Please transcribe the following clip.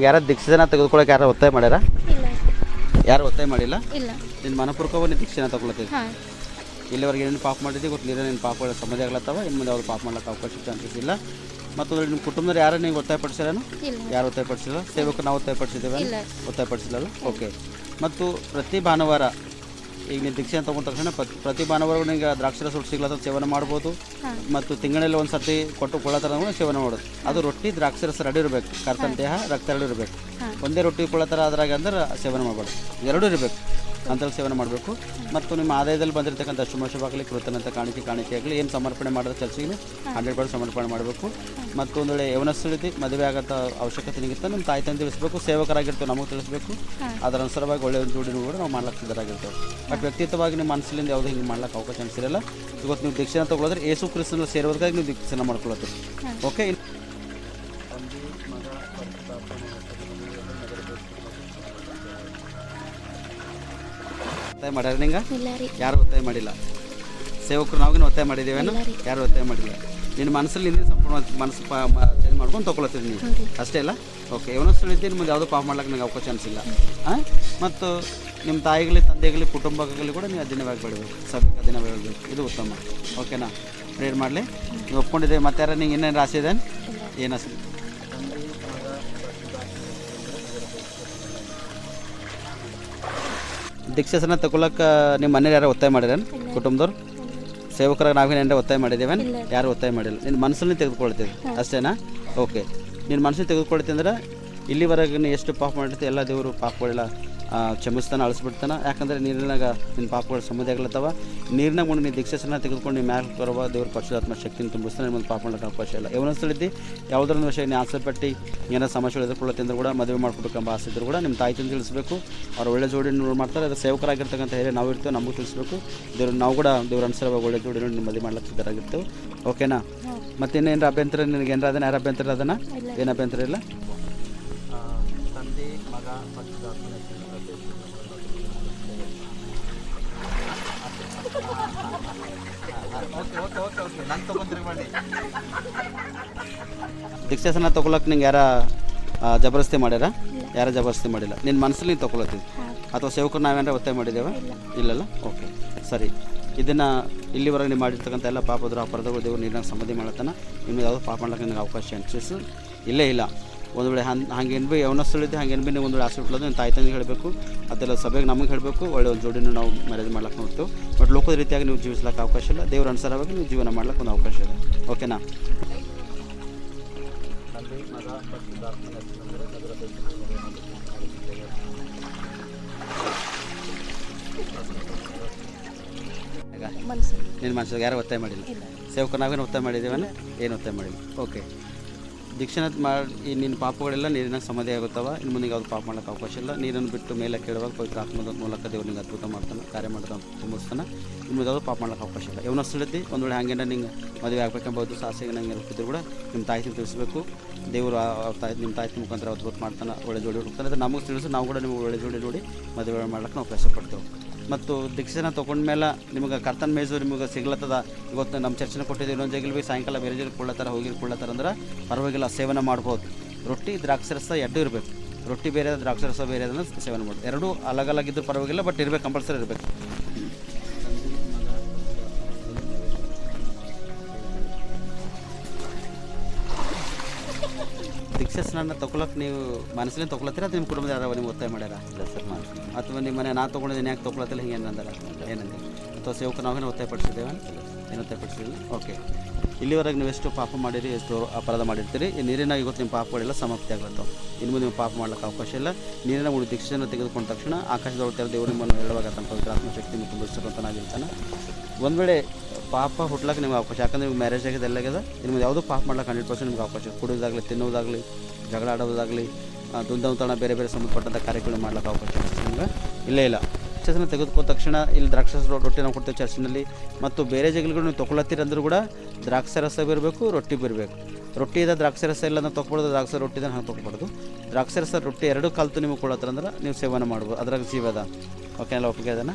ಈಗ ಯಾರು ದೀಕ್ಷೆನ ತೆಗೆದುಕೊಳ್ಳೋಕೆ ಯಾರು ಒತ್ತಾಯ ಮಾಡ್ಯಾರ? ಯಾರು ಒತ್ತಾಯ ಮಾಡಿಲ್ಲ? ಇಲ್ಲ. ನಿನ್ನ ಮನಪೂರ್ವಕವಾಗಿ ನೀನು ದೀಕ್ಷೆನ ತಗೊಳತ್ತೀವಿ ಇಲ್ಲಿವರೆಗೆ ಏನೇನು ಪಾಪ ಮಾಡಿದ್ವಿ ಗೊತ್ತು ನೀರು ನಿನ್ನ ಪಾಪಗಳ ಸಮಸ್ಯೆ ಆಗ್ಲತ್ತವ? ಇನ್ನು ಮುಂದೆ ಅವ್ರು ಪಾಪ ಮಾಡ್ಲಿಕ್ಕೆ ಅವಕಾಶ ಚಾನ್ಸಸ್ ಇಲ್ಲ ಮತ್ತು ನಿಮ್ಮ ಕುಟುಂಬದ ಯಾರು ನೀವು ಒತ್ತಾಯಪಡಿಸಿರೇನು ಯಾರು ಒತ್ತಾಯಪಡಿಸಿಲ್ಲ ಸೇವಕರು ನಾವು ಒತ್ತಾಯಪಡಿಸಿದ್ದೇವೆ ಒತ್ತಾಯ ಪಡಿಸಿಲ್ಲ ಓಕೆ ಮತ್ತು ಪ್ರತಿ ಭಾನುವಾರ ಈಗ ನೀವು ದೀಕ್ಷೆ ತಗೊಂಡ ತಕ್ಷಣ ಪ್ರತಿ ಪ್ರತಿ ಭಾನುವಾರ ನಿಮಗೆ ದ್ರಾಕ್ಷರಸ ರೊಟ್ಟಿ ಸಿಗ್ಲತ್ತ ಸೇವನೆ ಮಾಡ್ಬೋದು. ಮತ್ತು ತಿಂಗಳಲ್ಲಿ ಒಂದು ಸರ್ತಿ ಕೊಟ್ಟು ಕೊಳ್ಳೋ ಸೇವನೆ ಮಾಡೋದು. ಅದು ರೊಟ್ಟಿ ದ್ರಾಕ್ಷರಸ ರೆಡಿ ಇರಬೇಕು. ಕರ್ತನ ದೇಹ ರಕ್ತ ಎರಡು ಇರಬೇಕು. ಒಂದೇ ರೊಟ್ಟಿ ಕೊಳ್ಳತರ ಅದ್ರಾಗ ಅಂದ್ರೆ ಸೇವನೆ ಮಾಡಬಾರ್ದು. ಎರಡೂ ಇರಬೇಕು. ಅಂತೇಳಿ ಸೇವನೆ ಮಾಡಬೇಕು. ಮತ್ತು ನಿಮ್ಮ ಆದಾಯದಲ್ಲಿ ಬಂದಿರತಕ್ಕಂಥ ಶುಭ ಕೃತನಂತ ಕಾಣಿಕೆ ಕಾಣಿಕೆ ಆಗಲಿ ಏನು ಸಮರ್ಪಣೆ ಮಾಡಿದ ಚರ್ಚೆಗೆ ಹಂಡ್ರೆಡ್ ಪರ್ಸೆಂಟ್ ಸಮರ್ಪಣೆ ಮಾಡಬೇಕು. ಮತ್ತು ಒಂದು ವೇಳೆ ಯವನಸ್ಥಳಿತಿ ಮದುವೆ ಆಗತ್ತ ಅವಶ್ಯಕತೆ ನಿಗಿತ್ತ ನಿಮ್ಮ ತಾಯಿ ತಂದೆ ತಿಳಿಸ್ಬೇಕು ಸೇವಕರಾಗಿರ್ತೇವೆ ನಮಗೆ ತಿಳಿಸ್ಬೇಕು. ಅದರ ಅನುಸಾರವಾಗಿ ಒಳ್ಳೆಯ ಒಂದು ಜೋಡಿನೂ ಕೂಡ ನಾವು ಮಾಡ್ಲಿಕ್ಕೆ ಸಿದ್ಧರಾಗಿರ್ತೇವೆ ಬಟ್ ವ್ಯಕ್ತಿತ್ವವಾಗಿ ನಿಮ್ಮ ಮನಸ್ಸಿನಿಂದ ಯಾವುದೇ ಹಿಂಗೆ ಮಾಡ್ಲಿಕ್ಕೆ ಅವಕಾಶ ಅನಿಸಿರಲ್ಲ. ಇವತ್ತು ನೀವು ದೀಕ್ಷೆನ ತಗೊಳ್ಳೋದ್ರೆ ಏಸು ಕ್ರಿಸ್ತನ ಸೇರೋದಕ್ಕಾಗಿ ನೀವು ದೀಕ್ಷೆನ ಮಾಡ್ಕೊಳ್ಳೋದು ಓಕೆ ಒತ್ತಾಯ ಮಾಡ್ಯಾರ ನಿಂಗೆ? ಯಾರು ಒತ್ತಾಯ ಮಾಡಿಲ್ಲ? ಸೇವಕರು ನಾವಿನ ಒತ್ತಾಯ ಮಾಡಿದ್ದೀವೇನು? ಯಾರು ಒತ್ತಾಯ ಮಾಡಿಲ್ಲ? ನಿನ್ನ ಮನಸ್ಸಲ್ಲಿ ಹಿಂದಿನ ಸಂಪೂರ್ಣ ಮನಸ್ಸು ಚೇಂಜ್ ಮಾಡ್ಕೊಂಡು ತೊಗೊಳತ್ತೀರಿ ನೀವು ಅಷ್ಟೇ ಅಲ್ಲ? ಓಕೆ ಇವನಷ್ಟು ನಿಮ್ಮ ಯಾವುದೋ ಪಾಪ ಮಾಡ್ಲಿಕ್ಕೆ ನನಗೆ ಅವಕಾಶ ಅನಿಸಿಲ್ಲ. ಹಾಂ ಮತ್ತು ನಿಮ್ಮ ತಾಯಿಗಲಿ ತಂದೆಗಲಿ ಕುಟುಂಬಗಳಲ್ಲಿ ಕೂಡ ನೀವು ಅಧೀನವಾಗಿ ಬೆಳಬೇಕು ಸಭೆಗೆ ಅಧೀನವಾಗಿ ಬೆಳಬೇಕು ಇದು ಉತ್ತಮ. ಓಕೆನಾ? ಪ್ರೇರ್ ಮಾಡಲಿ? ನೀವು ಒಪ್ಕೊಂಡಿದ್ದೆ ಮತ್ತೆ ಯಾರು ನಿಂಗೆ ಇನ್ನೇನು ರಾಶಿ ಇದೆ? ಏನು ದೀಕ್ಷೆಸನ ತಗೊಳಕ್ಕೆ ನಿಮ್ಮ ಮನೇಲಿ ಯಾರು ಒತ್ತಾಯ ಮಾಡಿರೇನು? ಕುಟುಂಬದವ್ರು? ನಾವೇನು ಏನಾರ ಒತ್ತಾಯ ಮಾಡಿದ್ದೇವೆ ಯಾರು ಒತ್ತಾಯ ಮಾಡಿಲ್ಲ. ನಿನ್ನ ಮನಸ್ಸಲ್ಲಿ ತೆಗೆದುಕೊಳ್ತೀವಿ. ಅಷ್ಟೇನಾ? ಓಕೆ. ನಿನ್ನ ಮನಸ್ಸಲ್ಲಿ ತೆಗೆದುಕೊಳ್ತೀನಿ ಅಂದ್ರೆ ಇಲ್ಲಿವರೆಗೂ ಎಷ್ಟು ಪಾಪ ಮಾಡಿರ್ತೀವಿ ಎಲ್ಲ ದೇವರು ಪಾಪಗಳೆಲ್ಲ ಆ, ಕ್ಷಮಿಸ್ತಾನೆ ಅಳಿಸ್ಬಿಡ್ತಾನೆ. ಯಾಕಂದ್ರೆ ನೀರಿನಾಗ ನಿನ್ನ ಪಾಪಗಳು ಸಮುದಾಯ ಆಗ್ಲತ್ತವ. ನೀರಿನಾಗ ಮುಂದೆ ನೀನು ದೀಕ್ಷೆಸನ ತೆಗೆದುಕೊಂಡು ನೀವು ಮ್ಯಾಲೆ ಬರುವ ದೇವ್ರ ಪರಿಶುದ್ಧಾತ್ಮ ಶಕ್ತಿನ ತುಂಬಿಸ್ತಾನೆ ನಿಮ್ಮ ಪಾಪ ಮಾಡೋಕೆ ಅವಕಾಶ ಇಲ್ಲ. ಯವನಸ್ಥಳಿದ್ದಿ ಯಾವುದರ ವಿಷಯ ನೀವು ಆಸೆ ಪಟ್ಟು ಏನೋ ಸಮಸ್ಯೆಗಳು ಎದುರ್ಕೊಳ್ಳುತ್ತೆ ಕೂಡ ಮದುವೆ ಮಾಡ್ಕೊಬೇಕೆಂಬ ಆಸೆ ಇದ್ದರೂ ಕೂಡ ನಿಮ್ಮ ತಾಯಿ ತಂದು ತಿಳಿಸ್ಬೇಕು. ಅವ್ರು ಒಳ್ಳೆ ಜೋಡಿ ನೋಡಿ ಮಾಡ್ತಾರೆ ಅದು ಸೇವಕರಾಗಿರ್ತಕ್ಕಂಥ ಹೇಳಿ ನಾವು ಇರ್ತೇವೆ ನಮಗೂ ತಿಳಿಸ್ಬೇಕು. ದೇವ್ರು ನಾವು ಕೂಡ ದೇವ್ರ ಅನುಸಾರವಾಗಿ ಒಳ್ಳೆ ಜೋಡಿ ನೋಡಿ ನಿಮ್ಮ ಮದುವೆ ಮಾಡ್ಲಿಕ್ಕೆ ಸಿದ್ಧರಾಗಿರ್ತೇವೆ ಓಕೆನಾ? ಮತ್ತೆ ಇನ್ನೇನು ಅಭ್ಯಂತರ ನಿನಗೆ ಏನಾರ ಅದನ್ನ? ಯಾರು ಅಭ್ಯಂತರ ಅದನ್ನ? ಏನು ಅಭ್ಯಂತರ ಇಲ್ಲ? ತಂದೆ ಮಗ ದೀಕ್ಷಾಸನ ತಗೊಳಕ್ ನಿಂಗೆ ಯಾರ ಜಬರ್ದಸ್ತಿ ಮಾಡ್ಯಾರ? ಯಾರ ಜಬರ್ದಸ್ತಿ ಮಾಡಿಲ್ಲ? ನಿನ್ನ ಮನಸ್ಸಲ್ಲಿ ನೀನು ತಗೊಳತ್ತೀವಿ. ಅಥವಾ ಸೇವಕರು ನಾವೇನಾರ ಒತ್ತಾಯ ಮಾಡಿದ್ದೇವೆ ಇಲ್ಲಲ್ಲ? ಓಕೆ. ಸರಿ. ಇದನ್ನು ಇಲ್ಲಿವರೆಗೆ ನೀವು ಮಾಡಿರ್ತಕ್ಕಂಥ ಎಲ್ಲ ಪಾಪದ್ರ ಅಪರಾಧಗಳು ದೇವರು ನೀರಿನಾಗ ಸಮಾಧಿ ಮಾಡತ್ತಾನ ನಿಮ್ಮ ಯಾವುದೋ ಪಾಪ ಮಾಡ್ಲಿಕ್ಕೆ ನಿಮಗೆ ಅವಕಾಶ ಅನ್ಸಿಸು ಇಲ್ಲೇ ಇಲ್ಲ. ಒಂದು ವೇಳೆ ಹಂಗೆ ಹಂಗೇನು ಭೀ ಯವನಸ್ಥಳಿದ್ದೆ ಹಂಗೇನು ಭೀ ನೀವು ಒಂದು ವೇಳೆ ಆಸೆ ಬಿಟ್ಲದು ನಿಮ್ಮ ತಾಯಿ ತಂದೆ ಹೇಳಬೇಕು. ಅದೆಲ್ಲ ಸಭೆಗೆ ನಮಗೆ ಹೇಳಬೇಕು. ಒಳ್ಳೆ ಒಂದು ಜೋಡಿನೂ ನಾವು ಮ್ಯಾರೇಜ್ ಮಾಡ್ಲಿಕ್ಕೆ ನೋಡ್ತೇವೆ. ಬಟ್ ಲೋಕದ ರೀತಿಯಾಗಿ ನೀವು ಜೀವಿಸ್ಲಿಕ್ಕೆ ಅವಕಾಶ ಇಲ್ಲ. ದೇವ್ರ ಅನುಸಾರವಾಗಿ ನೀವು ಜೀವನ ಮಾಡ್ಲಿಕ್ಕೆ ಒಂದು ಅವಕಾಶ ಇದೆ. ಓಕೆನಾ ನಿನ್ನ ಮನಸ್ಸಿಗೆ ಯಾರು ಒತ್ತಾಯ ಮಾಡಿಲ್ಲ? ಸೇವಕ ನಾವೇನು ಒತ್ತಾಯ ಮಾಡಿದ್ದೇವೆ ಏನು ಒತ್ತಾಯ ಮಾಡಿಲ್ಲ? ಓಕೆ ದೀಕ್ಷಣ ಮಾಡಿ, ಈ ನಿನ್ನ ಪಾಪಗಳೆಲ್ಲ ನೀರಿನ ಸಮಾಧಿ ಆಗುತ್ತವ. ಇನ್ನು ಮುಂದೆ ಯಾವುದು ಪಾಪ ಮಾಡೋಕ್ಕೆ ಅವಕಾಶ ಇಲ್ಲ. ನೀರನ್ನು ಬಿಟ್ಟು ಮೇಲೆ ಕೇಳುವಾಗ ಪವಿತ್ರ ಆತ್ಮದ ಮೂಲಕ ದೇವ್ರು ನಿಂಗೆ ಅದ್ಭುತ ಮಾಡ್ತಾನೆ, ಕಾರ್ಯ ಮಾಡ್ತಾನೆ ತುಂಬಿಸ್ತಾನೆ. ಇನ್ನು ಮುಂದೆ ಯಾವುದು ಪಾಪ ಮಾಡೋಕ್ಕೆ ಅವಕಾಶ ಇಲ್ಲ. ಯವನಸ್ಥಳತಿ ಒಂದು ವೇಳೆ ಹಂಗೇನ ನಿಂಗೆ ಮದುವೆ ಆಗ್ಬೇಕೆಂಬುದು ಸಾಸಿಗೆ ನಂಗೆ ಇರ್ತಿದ್ರು ಕೂಡ ನಿಮ್ಮ ತಾಯಿ ತಿಳಿಸ್ಬೇಕು. ದೇವರು ತಾಯಿ ನಿಮ್ಮ ತಾಯಿ ಮುಖಾಂತರ ಅದ್ಭುತ ಮಾಡ್ತಾನೆ, ಒಳ್ಳೆ ಜೋಡಿ ಹುಡುಕ್ತಾನೆ. ನಮಗೆ ತಿಳಿಸಿ, ನಾವು ಕೂಡ ನಿಮ್ಗೆ ಒಳ್ಳೆ ಜೋಡಿ ನೋಡಿ ಮದುವೆ ಮಾಡ್ಲಿಕ್ಕೆ ನಾವು ಪ್ರಯತ್ನ ಪಡ್ತೇವೆ. ಮತ್ತು ದೀಕ್ಷೆನ ತೊಗೊಂಡ್ಮೇಲೆ ನಿಮಗೆ ಕರ್ತನ ಮೇಜು ನಿಮಗೆ ಸಿಗ್ಲತ್ತದ. ಇವತ್ತು ನಮ್ಮ ಚರ್ಚೆನ ಕೊಟ್ಟಿದ್ದೀವಿ. ಇನ್ನೊಂದು ಜಗಲ್ ಭೀ ಸಾಯಂಕಾಲ ಬೇರೆ ಜಗಲ್ ಕೊಳ್ಳತ್ತಾರ, ಹೋಗಿರ್ ಕೊಳ್ಳತ್ತಾರ ಅಂದ್ರೆ ಪರವಾಗಿಲ್ಲ, ಸೇವನೆ ಮಾಡ್ಬೋದು. ರೊಟ್ಟಿ, ದ್ರಾಕ್ಷರಸ ಎರಡು ಇರಬೇಕು. ರೊಟ್ಟಿ ಬೇರೆ ದ್ರಾಕ್ಷರಸ ಬೇರೆ ಅದನ್ನು ಸೇವನೆ ಮಾಡ್ಬೋದು. ಎರಡೂ ಅಲಗಲಾಗಿದ್ದರೂ ಅಲಗ್ ಪರವಾಗಿಲ್ಲ, ಬಟ್ ಇರಬೇಕು, ಕಂಪಲ್ಸರಿ ಇರಬೇಕು. ದೀಕ್ಷಾ ನನ್ನ ತಗೊಳಕ್ ನೀವು ಮನಸ್ಸಿನ ತಗೊಳತ್ತೀರ ಅದು ನಿಮ್ಮ ಕುಟುಂಬದ ಯಾರು ನಿಮ್ಗೆ ಒತ್ತಾಯ ಮಾಡ್ಯಾರ? ಸರ್ ಅಥವಾ ನಿಮ್ಮ ಮನೆ ನಾ ತೊಗೊಂಡಿದ್ದೀನಿ ಯಾಕೆ ತೊಗೊಳತ್ತಿಲ್ಲ ಹಿಂಗೆ ಏನಂದಾರ ಏನಂದ್ರೆ ಅಥವಾ ಸೇವಕ ನಾವೇನು ಒತ್ತಾಯ ಪಡಿಸಿದ್ದೇವೆ? ಏನು ಒತ್ತಾಯ ಪಡಿಸಿದ್ವಿ? ಓಕೆ. ಇಲ್ಲಿವರೆಗೆ ನೀವು ಎಷ್ಟು ಪಾಪ ಮಾಡಿರಿ ಎಷ್ಟು ಅಪರಾಧ ಮಾಡಿರ್ತೀರಿ ಈ ನೀರಿನ ಇವತ್ತು ನಿಮ್ಮ ಪಾಪಗಳೆಲ್ಲ ಸಮಾಪ್ತಿ ಆಗುತ್ತೆ ಇನ್ನು ಮುಂದೆ ನೀವು ಪಾಪ ಮಾಡ್ಲಿಕ್ಕೆ ಅವಕಾಶ ಇಲ್ಲ. ನೀರಿನ ಉಳಿದ ದೀಕ್ಷೆಯನ್ನು ತೆಗೆದುಕೊಂಡ ತಕ್ಷಣ ಆಕಾಶದೊಳಗೆ ದೇವರು ನಿಮ್ಮನ್ನು ಹೇಳುವಾಗ ತನ್ನ ಆತ್ಮಶಕ್ತಿ ಮತ್ತು ನಾಗಿರ್ತಾನೆ ಒಂದು ವೇಳೆ ಪಾಪ ಹುಟ್ಲಕ್ಕೆ ನಿಮ್ಗೆ ಅವಕಾಶ, ಯಾಕಂದ್ರೆ ನಿಮ್ಗೆ ಮ್ಯಾರೇಜ್ ಆಗಿದೆ ಎಲ್ಲ ಆಗಿದೆ ಇನ್ನು ಮುಂದೆ ಯಾವುದೂ ಪಾಪ ಮಾಡ್ಲಿಕ್ಕೆ ಹಂಡ್ರೆಡ್ ಪರ್ಸೆಂಟ್ ನಿಮ್ಗೆ ಅವಕಾಶ. ಕುಡಿಯೋದಾಗಲಿ, ತಿನ್ನೋದಾಗಲಿ, ಜಗಳ ಆಡೋದಾಗಲಿ ದುಂದೌತಣ ಬೇರೆ ಬೇರೆ ಸಂಬಂಧಪಟ್ಟಂಥ ಕಾರ್ಯಗಳು ಮಾಡ್ಲಿಕ್ಕೆ ಅವಕಾಶ ನಿಮ್ಗೆ ಇಲ್ಲೇ ಇಲ್ಲ. ಚರ್ಚನ್ನು ತೆಗೆದುಕೊಂಡ ತಕ್ಷಣ ಇಲ್ಲಿ ದ್ರಾಕ್ಷರಸ ರೊಟ್ಟಿ ನಾವು ಕೊಡ್ತೇವೆ ಚರ್ಚಿನಲ್ಲಿ. ಮತ್ತು ಬೇರೆ ಜಗಲ್ಗಳು ನೀವು ತೊಗೊಳತ್ತೀರಿ ಅಂದ್ರೂ ಕೂಡ ದ್ರಾಕ್ಷರಸ ಬರಬೇಕು, ರೊಟ್ಟಿ ಬಿರಬೇಕು. ರೊಟ್ಟಿ ಇದೆ ದ್ರಾಕ್ಷರಸ ಇಲ್ಲ ಅಂದ್ರೆ ತೊಗೊಬಾರ್ದು ದ್ರಾಕ್ಷ ರೊಟ್ಟಿ ಹಂಗೆ ತೊಗೊಬಾರ್ದು. ದ್ರಾಕ್ಷರಸ ರೊಟ್ಟಿ ಎರಡು ಕಾಲ್ತು ನಿಮಗೆ ಕೊಡತ್ತರ ಅಂದ್ರೆ ನೀವು ಸೇವನೆ ಮಾಡ್ಬೋದು. ಅದ್ರಾಗ ಜೀವದ ಓಕೆ ಎಲ್ಲ ಒಪ್ಪಿಗೆ ಅದನ್ನ